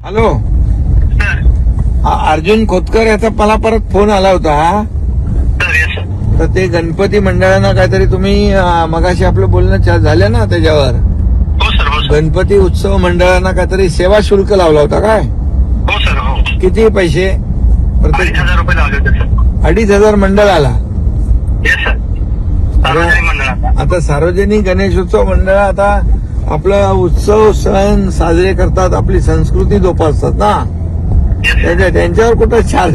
Hello. Arjun Khotkar याचा मला परत फोन आला होता तर ते गणपती मंडळानं काहीतरी तुम्ही मगाशी आपलं बोलणं झालं ना त्याच्यावर? हो हो गणपती उत्सव मंडळानं काहीतरी सेवा शुल्क लावला होता काय? हो सर हो. किती पैसे? प्रत्येक अडीच हजार सार्वजनिक मंडळाचा आता सार्वजनिक गणेशोत्सव मंडळ आता आपला उत्सव सण साजरे करतात आपली संस्कृती जोपासतात ना? त्याच्या त्यांच्यावर कुठं चार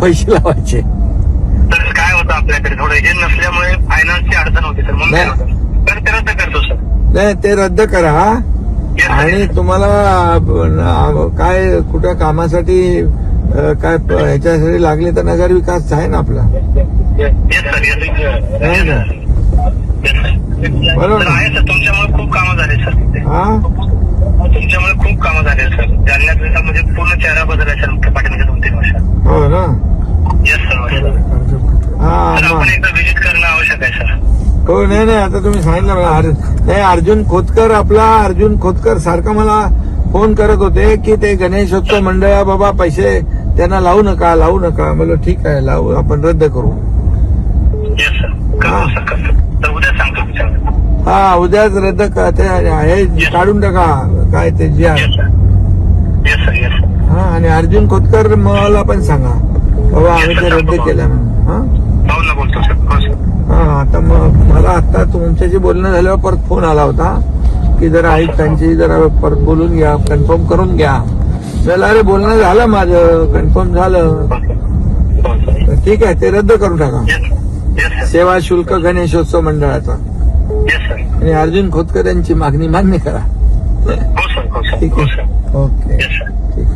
पैसे लावायचे? तर काय होतं आपल्याकडे? थोडं हे नसल्यामुळे फायनान्सची अडचण होती सर नाही. तर ते रद्द करतो सर. नाही ते रद्द करा. आणि तुम्हाला अ, काय कुठं कामासाठी अ, काय प- ह्याच्यासाठी लागले तर नगर विकास आहे ना आपला? येस सर येस आहे ना? बरोबर. आहे सर तुमच्यामुळे खूप कामं झाले सर हा? तुमच्यामुळे खूप कामं झाले सर. जालन्यात म्हणजे पूर्ण चेहरा बदलला सर मुख्य पाठीमागे दोन तीन वर्षात. हो ना? येस सर हा आपण मग. एकदा व्हिजिट करणं आवश्यक आहे सर. हो नाही नाही आता तुम्ही सांगितलं मला अर- नाही अर्जुन खोतकर आपला अर्जुन खोतकर सारखं मला फोन करत होते की ते गणेशोत्सव मंडळ बाबा पैसे त्यांना लावू नका लावू नका. म्हणलं ठीक आहे लावू आपण रद्द करू. येस सर करतो सर करतो. हा उद्याच रद्द ते हे काढून टाका. काय ते जे आहे. हा आणि अर्जुन खोतकर मला पण सांगा. बाबा आम्ही ते रद्द केलं म्हणून. हा? हो आता मग मला आता तुमच्याशी बोलणं झाल्यावर परत फोन आला होता. की जरा आयुक्तांची जरा परत बोलून घ्या कन्फर्म करून घ्या. चला अरे बोलणं झालं माझं. कन्फर्म झालं. हो ठीक आहे ते रद्द करून टाका. सेवा शुल्क गणेशोत्सव मंडळाचा. येस सर आणि अर्जुन खोतकर यांची मागणी मान्य करा. हो सर हो सर ठीक हो आहे सर ओके. येस सर ठीक